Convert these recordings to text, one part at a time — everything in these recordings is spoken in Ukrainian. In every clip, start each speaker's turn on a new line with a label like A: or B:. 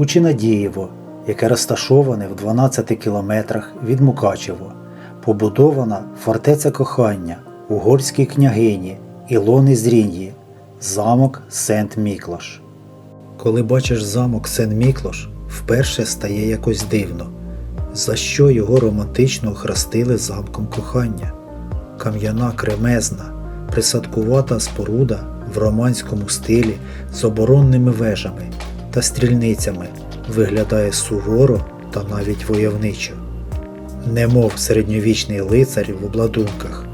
A: Учинадієво, яке розташоване в 12 кілометрах від Мукачево, побудована фортеця кохання угорській княгині Ілони Зріньї, замок Сент-Міклаш. Коли бачиш замок Сен-Міклош, вперше стає якось дивно, за що його романтично охрестили замком кохання. Кам'яна кремезна, присадкувата споруда в романському стилі з оборонними вежами та стрільницями виглядає суворо та навіть войовничо, немов середньовічний лицар в обладунках.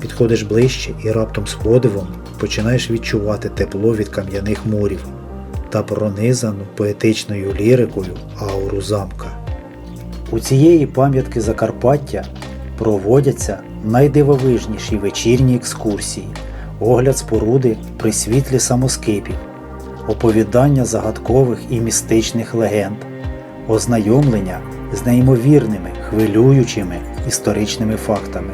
A: Підходиш ближче і раптом з подивом починаєш відчувати тепло від кам'яних мурів та пронизану поетичною лірикою ауру замка. У цієї пам'ятки Закарпаття проводяться найдивовижніші вечірні екскурсії, огляд споруди при світлі самоскипів, оповідання загадкових і містичних легенд, ознайомлення з неймовірними хвилюючими історичними фактами.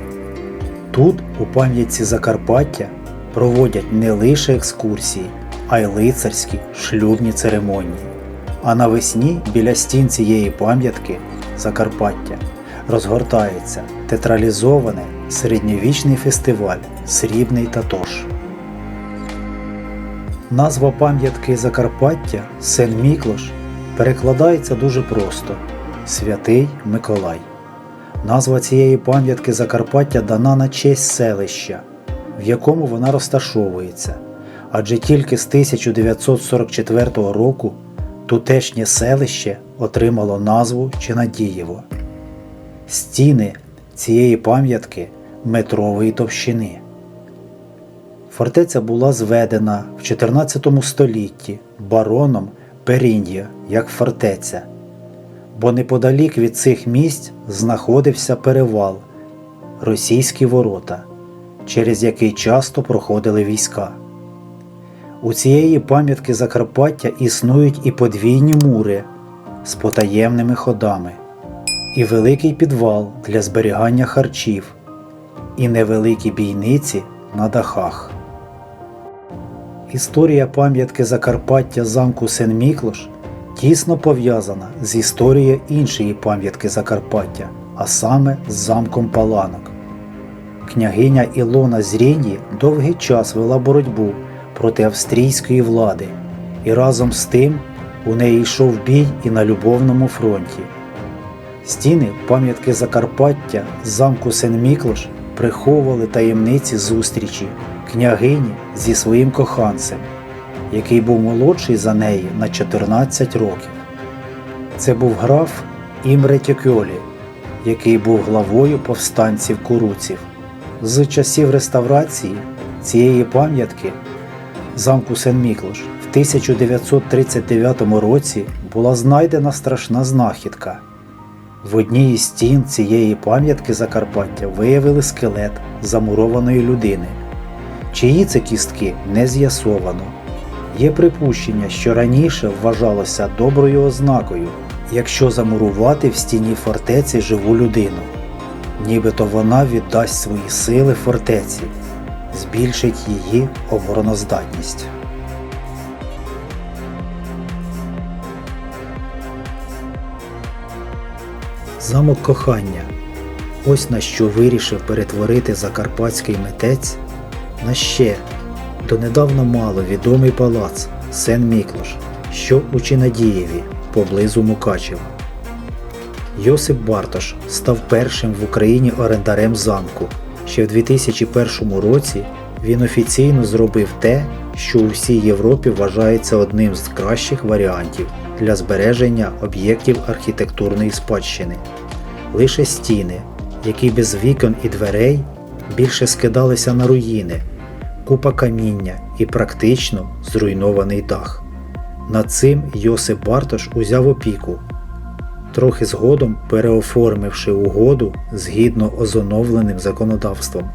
A: Тут, у пам'ятці Закарпаття, проводять не лише екскурсії, а й лицарські шлюбні церемонії. А навесні біля стін цієї пам'ятки Закарпаття розгортається театралізований середньовічний фестиваль Срібний Татош. Назва пам'ятки Закарпаття Сен-Міклош перекладається дуже просто Святий Миколай. Назва цієї пам'ятки Закарпаття дана на честь селища, в якому вона розташовується, адже тільки з 1944 року тутешнє селище отримало назву Чинадієво. Стіни цієї пам'ятки метрової товщини. Фортеця була зведена в 14 столітті бароном Перінд'я як фортеця, бо неподалік від цих місць знаходився перевал Російські ворота, через який часто проходили війська. У цієї пам'ятки Закарпаття існують і подвійні мури з потаємними ходами, і великий підвал для зберігання харчів, і невеликі бійниці на дахах. Історія пам'ятки Закарпаття замку Сен-Міклош тісно пов'язана з історією іншої пам'ятки Закарпаття, а саме з замком Паланок. Княгиня Ілона Зріньї довгий час вела боротьбу проти австрійської влади, і разом з тим у неї йшов бій і на любовному фронті. Стіни пам'ятки Закарпаття замку Сен-Міклош приховували таємниці зустрічі княгині зі своїм коханцем, який був молодший за неї на 14 років. Це був граф Імре Тьокьолі, який був главою повстанців куруців. З часів реставрації цієї пам'ятки замку Сен-Міклош в 1939 році була знайдена страшна знахідка. В одній із стін цієї пам'ятки Закарпаття виявили скелет замурованої людини. Чиї це кістки не з'ясовано. Є припущення, що раніше вважалося доброю ознакою, якщо замурувати в стіні фортеці живу людину. Нібито вона віддасть свої сили фортеці, збільшить її обороноздатність. Замок кохання. Ось на що вирішив перетворити закарпатський митець на ще донедавна мало відомий палац Сен-Міклош, що у Чинадієві поблизу Мукачева. Йосип Бартош став першим в Україні орендарем замку. Ще в 2001 році він офіційно зробив те, що у всій Європі вважається одним з кращих варіантів для збереження об'єктів архітектурної спадщини. Лише стіни, які без вікон і дверей більше скидалися на руїни, купа каміння і практично зруйнований дах. Над цим Йосип Бартош узяв опіку, трохи згодом переоформивши угоду згідно озоновленим законодавством.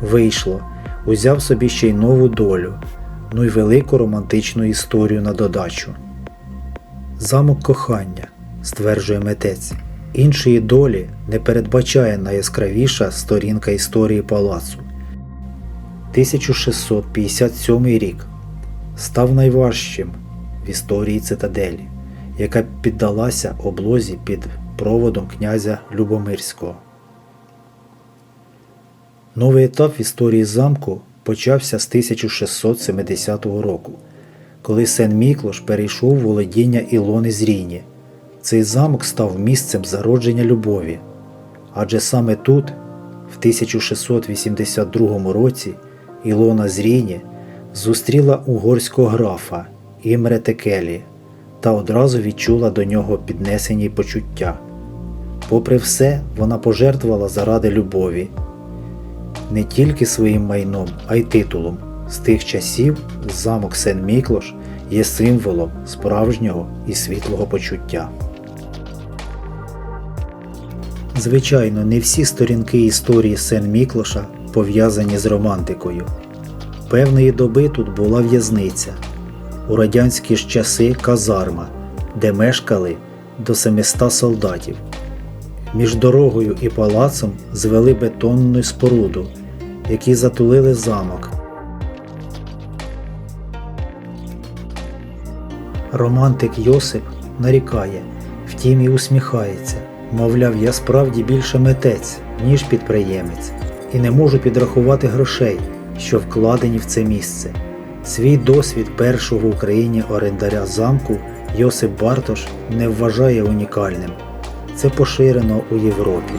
A: Вийшло, узяв собі ще й нову долю, ну й велику романтичну історію на додачу. Замок кохання, стверджує митець, іншої долі не передбачає найяскравіша сторінка історії палацу. 1657 рік став найважчим в історії цитаделі, яка піддалася облозі під проводом князя Любомирського. Новий етап в історії замку почався з 1670 року, коли Сен Міклош перейшов у володіння Ілони з Ріні. Цей замок став місцем зародження любові, адже саме тут, в 1682 році, Ілона з Ріні зустріла угорського графа Імре Текелі та одразу відчула до нього піднесені почуття. Попри все, вона пожертвувала заради любові не тільки своїм майном, а й титулом. З тих часів замок Сен Міклош є символом справжнього і світлого почуття. Звичайно, не всі сторінки історії Сен Міклоша пов'язані з романтикою. Певної доби тут була в'язниця, у радянські ж часи казарма, де мешкали до 700 солдатів. Між дорогою і палацом звели бетонну споруду, які затулили замок. Романтик Йосип нарікає, втім і усміхається. Мовляв, я справді більше митець, ніж підприємець, і не можу підрахувати грошей, що вкладені в це місце. Свій досвід першого в Україні орендаря замку Йосип Бартош не вважає унікальним. Це поширено у Європі.